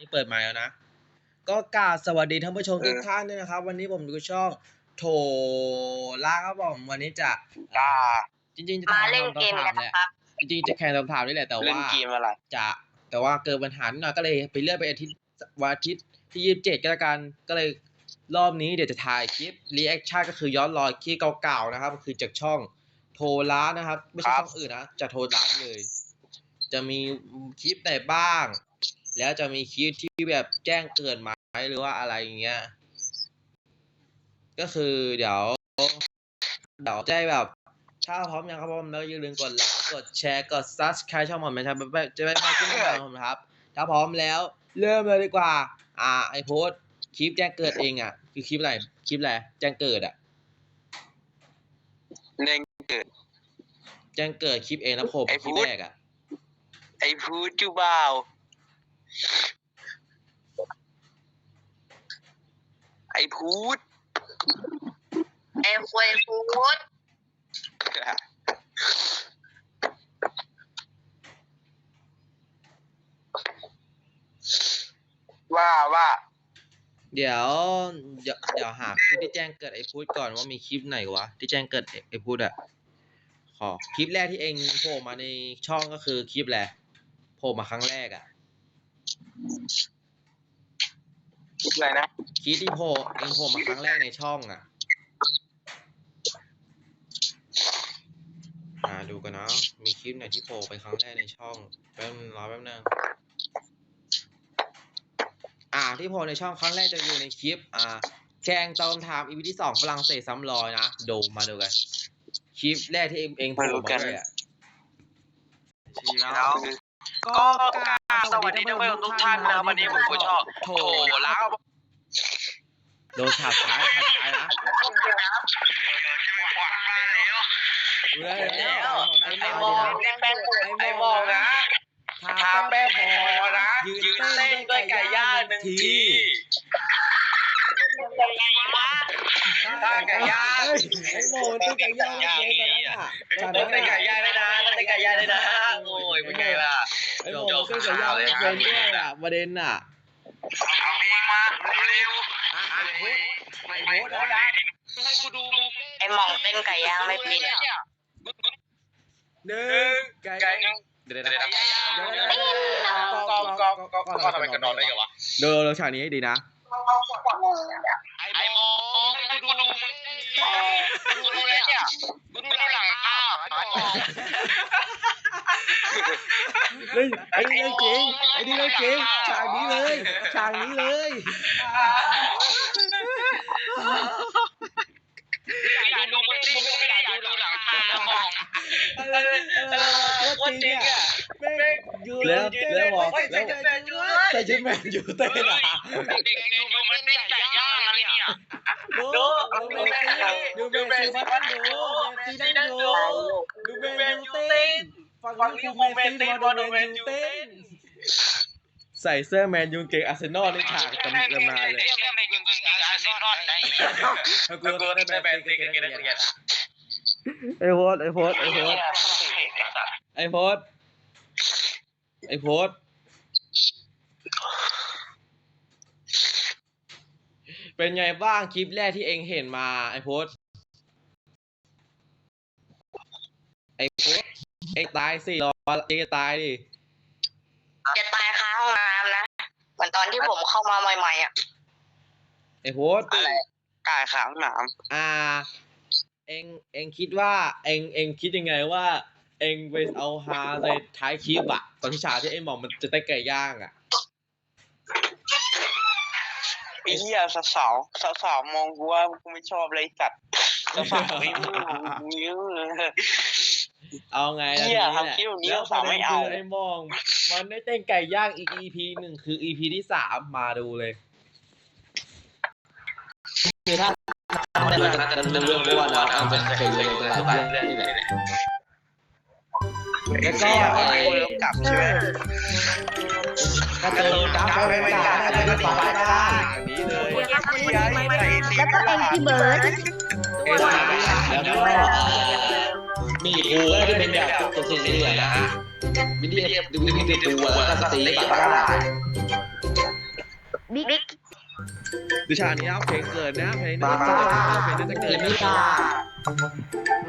นี่เปิดไมค์แล้วนะ ก็กราบสวัสดีท่านผู้ชมเออทุกท่านด้วยนะครับ วันนี้ผมดูช่องโถล่าครับผมวันนี้จะอ่าจริงๆจะมาถามเล่นเกมคำถากัมนแหนะละครับ จริงๆจะแข่งคำถามนี่แหละแต่เล่นว่าเกมอะไร จะ แต่ว่าเกิดปัญหานิดหน่อยก็เลยไปเลื่อนไปอาทิตย์วันอาทิตย์ที่ยี่สิบเจ็ดก็แล้วกันก็เลยรอบนี้เดี๋ยวจะถ่ายคลิปรีแอคชั่นก็คือย้อนรอยคลิปเก่าๆนะครับคือจากช่องโทรล้านะครับ ไม่ใช่ครับช่องอื่นนะจะโทรล้าเลย จะมีคลิปไหนบ้าง แล้วจะมีคลิปที่แบบแจ้งเกิดไหมหรือว่าอะไรอย่างเงี้ย ก็คือเดี๋ยวเดี๋ยวจะให้แบบ ถ้าพร้อมยังครับพร้อมแล้วอย่าลืมกดไลค์กดแชร์กด subscribe ช่องผมนะครับจะไม่พลาดคลิปใหม่ๆของผมนะครับ ถ้าพร้อมแล้ว เริ่มเลยดีกว่า อ่าไอโพสต์คลิปแจ้งเกิดเองอะ คือคลิปอะไรคลิปอะไรแจ้งเกิดอะเล่นแจ้งเกิดคลิปเองแล้วโผมไอ้คลิปพูดแรกอะไอ้พูดจูบ่าว ไอ้พูด ไอ้ควยฟูดว่าว่า เดี๋ยวเดี๋ยวเดี๋ยวหาคลิปที่แจ้งเกิดไอพูดก่อนว่ามีคลิปไหนวะที่แจ้งเกิดไอ้ไอพูดอะขอคลิปแรกที่เองโผล่มาในช่องก็คือคลิปแหละไรโผล่มาครั้งแรกอะ คิดอะไรนะคลิปที่โผล่เองโผล่มาครั้งแรกในช่องอะอ่าดูกันเนาะมีคลิปไหนที่โผล่ไปครั้งแรกในช่องแป๊บนึงรอแป๊บนึงอ่าที่โผล่ในช่องครั้งแรกจะอยู่ในคลิป อ่าแข่งตอบคำถามอีพีที่สองฝรั่งเศสซ้ำรอยนะดูมาดูกันคลิปแรกที่เองเองโผล่มาเลยอะแล้ว ก็กราบสวัสดีท่านผู้ชมทุกท่านนะครับวันนี้ผมก็ชอบโถแล้วโดนฉาบซ้ายฉาบซ้ายนะดูได้แล้วไอ้ไอ้หมมอองไอ้แป้งไอ้มองนะทาแป้งพอนะยืนเต้นด้วยไก่ย่างหนึ่งทีท่าไก่ย่างไอ้โมตัวไก่ย่างเลยตอนนั้นอะเต้นไก่ย่างเลยนะเต้นไก่ย่างเลยนะโอ้ยเป็นไงล่ะ ไอ้โมตัวไก่ย่างไม่เป็นด้วยอะประเด็นอะเอาเพลงมาเร็วอะไอ้โพสไอ้โพสนะให้กูดูมึงไอ้หมองเต้นไก่ย่างไม่เป็นหนึ่งไก่ไก่เดี๋ยวเดี๋ยวนะนะกองกองกองกองทำไมกระโดดอะไรกันวะดูเราฉากนี้ให้ดีนะไอ้มองให้กูดูมึงกูดูเลยเนี่ยกูดูหลังอ้าวไอ้มอง เฮ้ยไอ้นี่เรื่องจริงไอ้นี่เรื่องจริงฉากนี้เลยฉากนี้เลยอยากดูมึงมึงไม่อยากดูหลังอ้าวมองเอะไรโคตรจริงอะแม่งยู่แล้วแล้วบอกแล้วใส่ชุดแมนยูเต้นอะเด็กๆดูมันเต้นไก่ยางอะเนี่ยดูดูแมนซีดูแมนซีนั่งดูแมนซีนั่งดูดูแมนยูเต้น ฟังนี้คือแมนซีมาดูแมนยูเต้นใส่เสื้อแมนยูเกงอาร์เซนอลในฉากตำนานเลยกูกูได้แบนซีกันกันกันไอโพสไอโพสไอโพสไอโพสไอโพสเป็นไงบ้างคลิปแรกที่เองเห็นมาไอโพสไอโพส เองตายสิรอเองจะตายดิจะตายค้างห้องน้ำนะ เหมือนตอนที่ผมเข้ามาใหม่ๆอะไอโพสอะไรกายขาวหนามอ่า เองเองคิดว่า เองเองคิดยังไงว่า เองไปเอาฮาในท้ายคลิปอะตอนที่ฉากที่เองบอกมันจะได้ไก่ย่างอะไอ้เหี้ยสาวสาวสาวมองกูว่ากูไม่ชอบเลยสัตว์สาวไม่รู้นิ้ว เอาไงล่ะเหี้ทียนี้แหละทำคลิปแบบนี้แล้วสาวไม่เอาประด็นคืไอ้มอง มันได้เต้นไก่ย่างอีก EP หนึ่งคือ EP ที่สามมาดูเลยคือถ้าไม่ได้จะเรื่องเรื่องว่าเราเอาเป็นเคยเลยเรื่องนี้แหละแล้วก็ไอ้กลับใช่ไหมกระตูนกราฟไปไปกาได้ไปฟ้าได้อย่างนี้เลยแล้วก็เอ็งพี่เบิร์ดเอ็นแล้วก็ มีกูที่เป็นแบบตัวสีเหลืองนะวิธีดูวิธีดูแล้วก็สตีฟ้าได้บิ๊กดูฉากนี้นะเพลงเกิดนะเพลงน่าจะเกิดนะเพลงน่าจะเกิดนะ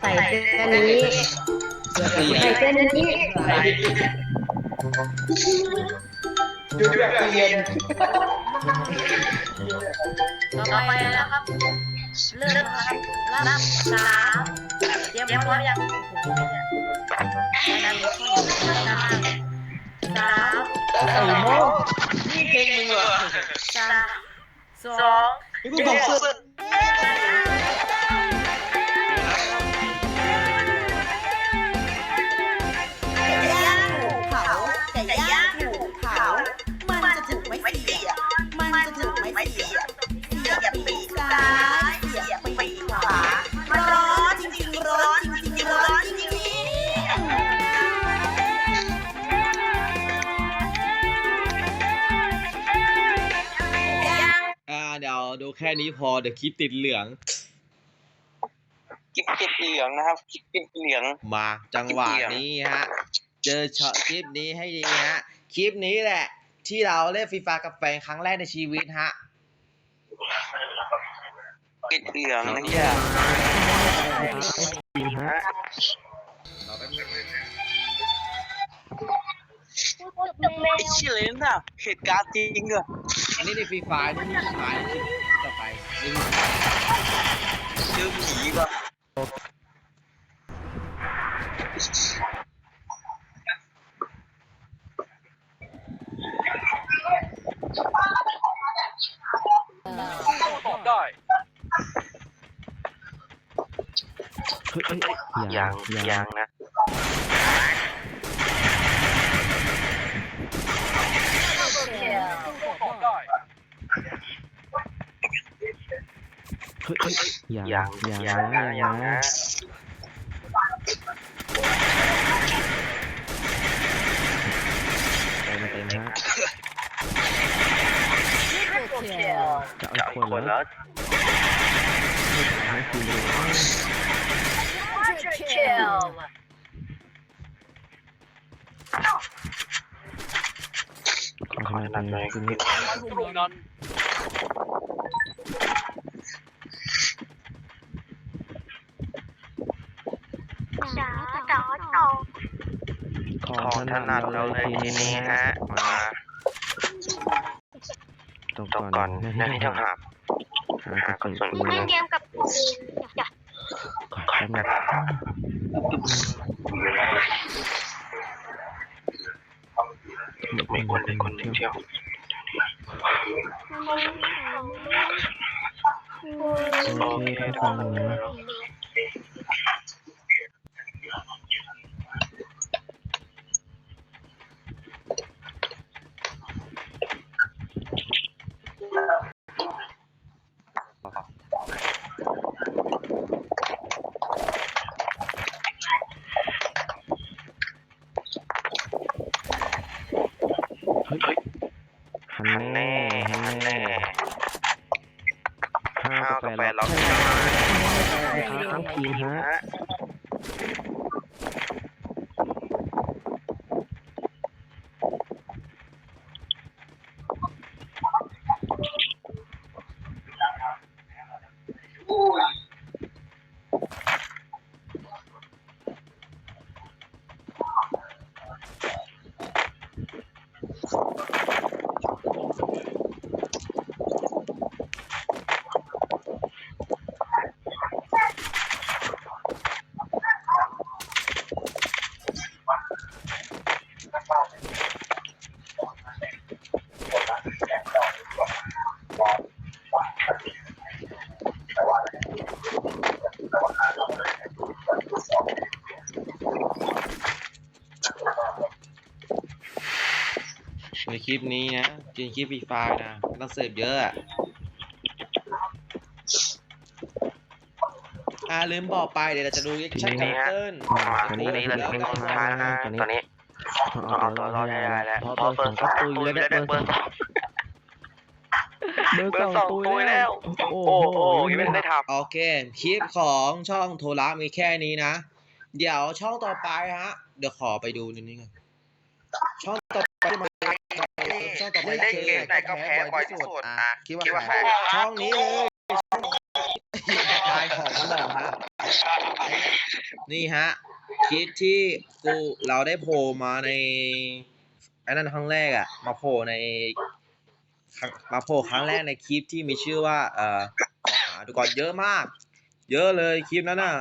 ใส่เสื้อนี้เสื้อเสียใส่เสื้อนี้ดูแบบเรียนต่อไปนะครับเริ่มครับรับสาม เตรียมพร้อมยังสามไอ้โม่นี่เพลงมึงเหรอสามสอง นี่กูบอกเสื้อย่ แค่นี้พอเดี๋ยวคลิปติดเหลืองกิ๊บติดเหลืองนะครับกิ๊บติดเหลืองมาจังหวะนี้ฮะเจอช็อตคลิปนี้ให้ดีฮะคลิปนี้แหละ ที่เราเล่นฟรีไฟกับแฟนครั้งแรกในชีวิตฮะติดเหลืองนะเฮียไอ้เชี่ยเลยนะเหตุการณ์จริงเหรออันนี้ในฟรีไฟนี่นี่หมา ยถึงต่อไปนี่เจอผีป่ะยังยังนะ อย่างยังอย่างยังนะนะอยัย่างนะนะเต็มเต็มฮะจะเอาคอีกคนนแล้แล้ววให้คุณดูเชลขอขนาดไหนคุณนี่าจ๋าจ๋า ขอ ของ ถนัดเราเลยทีนี้ฮะมาตกก่อนนนะนะที่ที่เท่าเท่าหาหาหากระสุนปืนเล่นแล้วเกมกับจ๋าขอแป๊บนึงไม่คนเลยคนหนึ่งเที่ยวโอเคถ้าฟังอย่างนี้เฮ้ยหัน หัน แน่ แน่ หั หั น น แน่ แน่ ข้าว ข้าว กากา แฟ แฟ เรา เรา ทั้งทีมฮะ ฮะ ในคลิปนี้นะจริงคลิปฟรีไฟนะไม่ต้องเสิร์ฟเยอะอะอ่าลืมบอกไปเดี๋ยวเราจะดูรีแอคชั่นกับเติ้ลมตรงนี้เลยเพลงสุดท้ายนะตอนนี้ เอาเอาตัตัววรออดดให้ให้ได้แล้วพราะเพเบอราะร์เบสอองร์ก็สองตุยตุยแล้วแล้วได้ได้เบอร์ร์เบอร์สองตุยแล้ว โอ้โอ้โหยังไม่ได้ทโอเคคลิปของช่องโทรละมีแค่นี้นะ เดี๋ยวช่องต่อไปฮะ เดี๋ยวขอไปดูนิดนึงก่อนช่องต่อไปมาช่องต่อไปเล่นเกมไหนก็แพ้บ่อยที่สุดอะคิดว่าคิดว่าใครช่องนี้เลยตายของกระบอฮะนี่ฮะ คลิปที่กูเราได้โผล่มาในไอ้นั่นครั้งแรกอะมาโผล่ในมาโผล่ครั้งแรกในคลิปที่มีชื่อว่า เอ่อขอหาดูก่อนเยอะมาก เยอะเลยคลิปนั้นน่ะ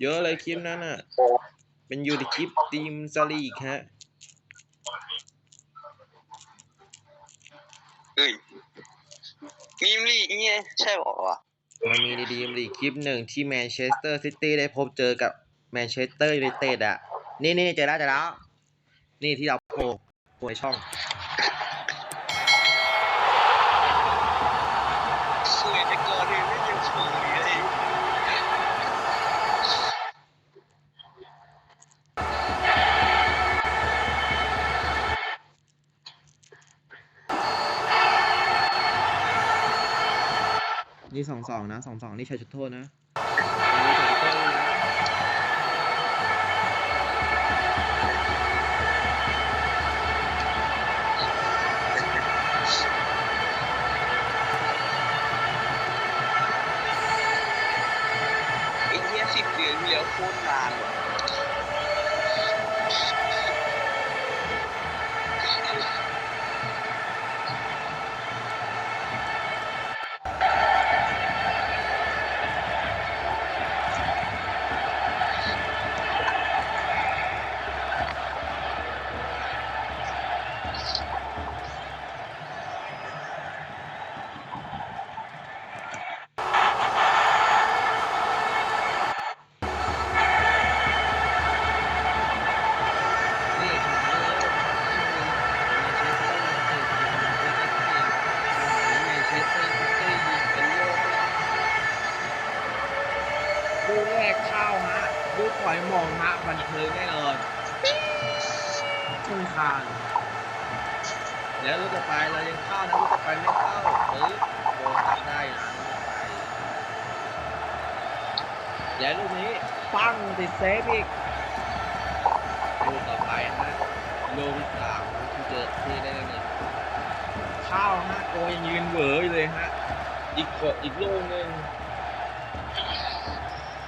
เยอะเลยคลิปนั้นน่ะ เป็นยูในคลิปทีมสลีกฮะเอ้ย มีมลี่เงี้ยใช่บอกว่ามันมีดีมลีกคลิปหนึ่งที่แมนเชสเตอร์ซิตี้ได้พบเจอกับแมนเชสเตอร์ยูไนเต็ดอะ นี่นี่เจอแล้วเจอแล้ว นี่ที่เราโผล่โผล่ในช่อง นี่สองสองนะสองสองนี่ใช้จุดโทษนะไอ้เนี้ยสิบเดือนที่แล้วโคตรนานว่ะ นี่แมนเชสเตอร์ซิตี้ยิงเป็นโลกดูแรกเข้าฮะดูปล่อยมองฮะบันเทิงแน่นอนทุ่งทางแล้วลูกต่อไปเรายังเข้านะลูกต่อไปไม่เข้าเฮ้ยโดนตัดได้นะลูกต่อไป แล้วลูกนี้ปังติดเซฟอีกลูกต่อไปฮะลูกที่สามที่เจอที่ได้เนี่ยข้าวฮะตัวยังยืนเหวออยู่เลยฮะอีกขวดอีกลูกหนึ่ง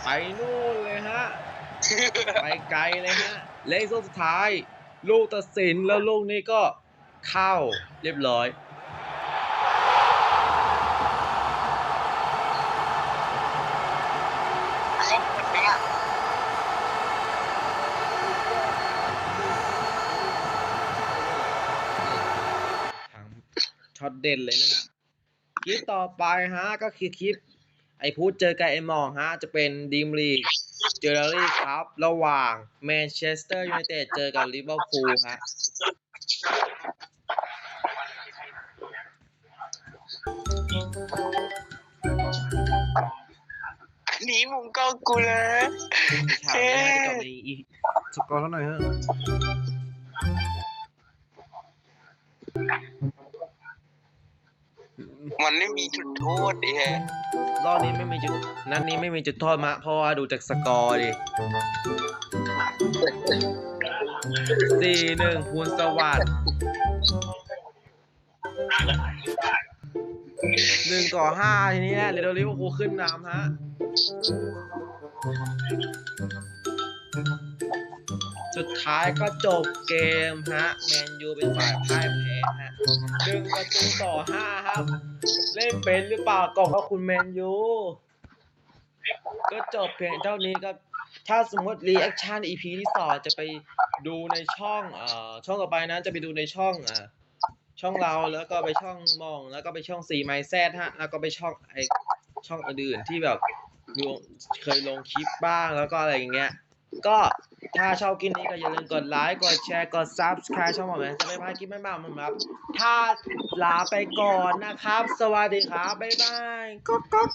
ไปนู่นเลยฮะไปไกลเลยฮะเลขสุดท้าย ลูกตัดสินแล้วลูกนี้ก็เข้าเรียบร้อย ทั้งช็อต เด่นเลยนั่นน่ะคลิปต่อไปฮะก็คือคลิป ไอพูดเจอกับไอมองฮะจะเป็นดีมลีกเจอร์รี่ครับ ระหว่างแมนเชสเตอร์ยูไนเต็ดเจอกับลิเวอร์พูลฮะหนีมุมกล้องกูเลยฉากนี้ให้กับในอีสกอร์เท่าไหร่ฮะ มันไม่มีจุดโทษดิฮะรอบนี้ไม่มีจุด นัดนี้ไม่มีจุดโทษมะ เพราะว่าดูจากสกอร์ดิสี่หนึ่งพูนสวัสด์หนึ่งต่อห้าทีนี้แหละเรโดลิเวอร์พูลขึ้นนำฮะสุดท้ายก็จบเกมฮะ แมนยูเป็นฝ่ายพ่ายแพ้ฮะ หนึ่งประตูต่อห้าครับ เล่นเป็นหรือเปล่ากล่องก็คุณแมนยูก็จบเพียงเท่านี้ครับ ถ้าสมมติรีแอคชั่น EP ที่สองจะไปดูในช่องเอ่อช่องต่อไปนะจะไปดูในช่องอ่าช่องเราแล้วก็ไปช่องมอง แล้วก็ไปช่องซีไมแซดฮะ แล้วก็ไปช่องไอช่องอื่นๆที่แบบเคยลงคลิปบ้างแล้วก็อะไรอย่างเงี้ย ก็ถ้าชอบคลิปนี้ก็อย่าลืมกดไลค์ กดแชร์ กด Subscribe ช่องผมนะจะไม่พลาดคลิปใหม่ๆนะครับ ถ้าลาไปก่อนนะครับ สวัสดีครับ บ๊ายบาย ก๊อกก๊อก